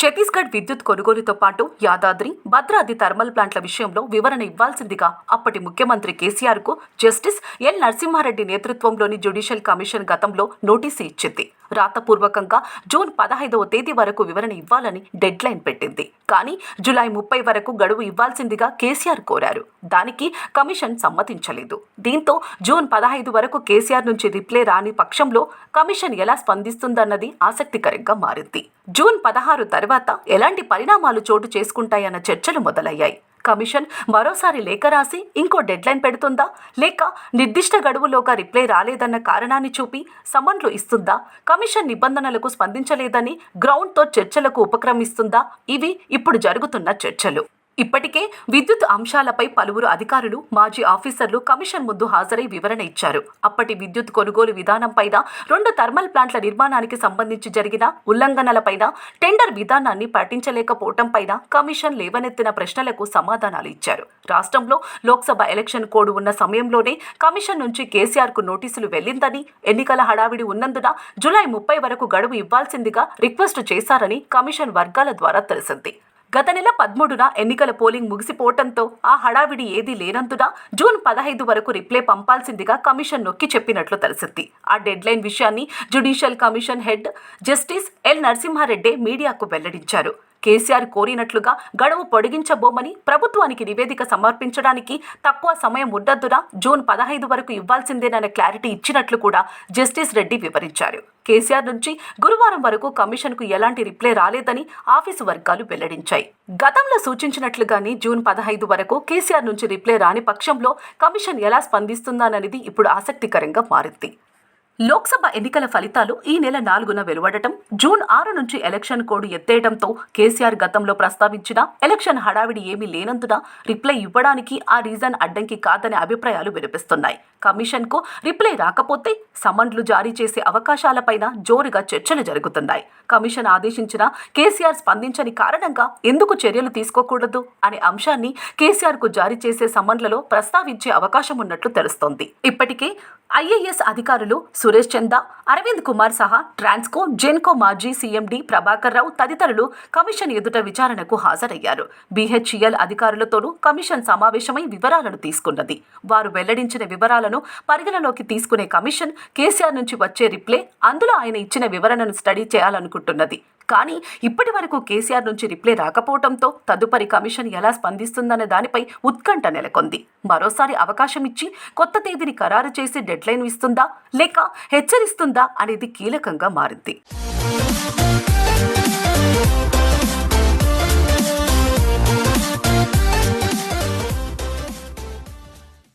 ఛత్తీస్గఢ్ విద్యుత్ కొనుగోలుతో పాటు యాదాద్రి భద్రాద్రి థర్మల్ ప్లాంట్ల విషయంలో వివరణ ఇవ్వాల్సిందిగా అప్పటి ముఖ్యమంత్రి కేసీఆర్కు జస్టిస్ ఎల్ నరసింహారెడ్డి నేతృత్వంలోని జ్యుడిషియల్ కమిషన్ గతంలో నోటీసు ఇచ్చింది. రాతపూర్వకంగా జూన్ పదహైదవ తేదీ వరకు వివరణ ఇవ్వాలని డెడ్ లైన్ పెట్టింది. కానీ జులై ముప్పై వరకు గడువు ఇవ్వాల్సిందిగా కేసీఆర్ కోరారు. దానికి కమిషన్ సమ్మతించలేదు. దీంతో జూన్ పదహైదు వరకు కేసీఆర్ నుంచి రిప్లై రాని పక్షంలో కమిషన్ ఎలా స్పందిస్తుందన్నది ఆసక్తికరంగా మారింది. జూన్ పదహారు తర్వాత ఎలాంటి పరిణామాలు చోటు చేసుకుంటాయన్న చర్చలు మొదలయ్యాయి. కమిషన్ మరోసారి లేఖ రాసి ఇంకో డెడ్లైన్ పెడుతుందా? లేక నిర్దిష్ట గడువులోగా రిప్లై రాలేదన్న కారణాన్ని చూపి సమన్లు ఇస్తుందా? కమిషన్ నిబంధనలకు స్పందించలేదని గ్రౌండ్తో చర్చలకు ఉపక్రమిస్తుందా? ఇవి ఇప్పుడు జరుగుతున్న చర్చలు. ఇప్పటికే విద్యుత్ అంశాలపై పలువురు అధికారులు మాజీ ఆఫీసర్లు కమిషన్ ముందు హాజరై వివరణ ఇచ్చారు. అప్పటి విద్యుత్ కొనుగోలు విధానంపైన రెండు థర్మల్ ప్లాంట్ల నిర్మాణానికి సంబంధించి జరిగిన ఉల్లంఘనలపైన టెండర్ విధానాన్ని పాటించలేకపోవటంపైన కమిషన్ లేవనెత్తిన ప్రశ్నలకు సమాధానాలు ఇచ్చారు. రాష్ట్రంలో లోక్సభ ఎలక్షన్ కోడ్ ఉన్న సమయంలోనే కమిషన్ నుంచి కేసీఆర్కు నోటీసులు వెళ్ళిందని ఎన్నికల హడావిడి ఉన్నందున జులై ముప్పై వరకు గడువు ఇవ్వాల్సిందిగా రిక్వెస్ట్ చేశారని కమిషన్ వర్గాల ద్వారా తెలిసింది. గత నెల పదమూడున ఎన్నికల పోలింగ్ ముగిసిపోవటంతో ఆ హడావిడి ఏదీ లేనందున జూన్ పదహైదు వరకు రిప్లై పంపాల్సిందిగా కమిషన్ నొక్కి చెప్పినట్లు తెలిసింది. ఆ డెడ్ లైన్ విషయాన్ని judicial commission head justice L Narasimha Reddy మీడియాకు వెల్లడించారు. కేసీఆర్ కోరినట్లుగా గడువు పొడిగించబోమని ప్రభుత్వానికి నివేదిక సమర్పించడానికి తక్కువ సమయం ఉన్నందున జూన్ పదహైదు వరకు ఇవ్వాల్సిందేనన్న క్లారిటీ ఇచ్చినట్లు కూడా జస్టిస్ రెడ్డి వివరించారు. కేసీఆర్ నుంచి గురువారం వరకు కమిషన్కు ఎలాంటి రిప్లై రాలేదని ఆఫీసు వర్గాలు వెల్లడించాయి. గతంలో సూచించినట్లుగానే జూన్ పదహైదు వరకు కేసీఆర్ నుంచి రిప్లై రాని పక్షంలో కమిషన్ ఎలా స్పందిస్తుందాననేది ఇప్పుడు ఆసక్తికరంగా మారింది. లోక్సభ ఎన్నికల ఫలితాలు ఈ నెల నాలుగున వెలువడటం జూన్ ఆరు నుంచి ఎలక్షన్ కోడ్ ఎత్తేయడంతో కేసీఆర్ గతంలో ప్రస్తావించిన ఎలక్షన్ హడావిడి ఏమీ లేనందున రిప్లై ఇవ్వడానికి ఆ రీజన్ అడ్డంకి కాదనే అభిప్రాయాలు వినిపిస్తున్నాయి. కమిషన్కు రిప్లై రాకపోతే సమన్లు జారీ చేసే అవకాశాలపైన జోరుగా చర్చలు జరుగుతున్నాయి. కమిషన్ ఆదేశించిన కేసీఆర్ స్పందించని కారణంగా ఎందుకు చర్యలు తీసుకోకూడదు అనే అంశాన్ని కేసీఆర్కు జారీ చేసే సమన్లలో ప్రస్తావించే అవకాశం ఉన్నట్లు తెలుస్తోంది. ఇప్పటికే ఐఏఎస్ అధికారులు సురేష్ చంద అరవింద్ కుమార్ సహా ట్రాన్స్కో జెన్కో మాజీ సీఎండి ప్రభాకర్ రావు తదితరులు కమిషన్ ఎదుట విచారణకు హాజరయ్యారు. బీహెచ్ఈఎల్ అధికారులతోనూ కమిషన్ సమావేశమై వివరాలను తీసుకున్నది. వారు వెల్లడించిన వివరాలను పరిగణలోకి తీసుకునే కమిషన్ కేసీఆర్ నుంచి వచ్చే రిప్లై అందులో ఆయన ఇచ్చిన వివరణను స్టడీ చేయాలనుకుంటున్నది. కానీ ఇప్పటి వరకు కేసీఆర్ నుంచి రిప్లై రాకపోవడంతో తదుపరి కమిషన్ ఎలా స్పందిస్తుందన్న దానిపై ఉత్కంఠ నెలకొంది. మరోసారి అవకాశం ఇచ్చి కొత్త తేదీని ఖరారు చేసి డెడ్లైన్ ఇస్తుందా? లేక హెచ్చరిస్తుందా? అనేది కీలకంగా మారింది.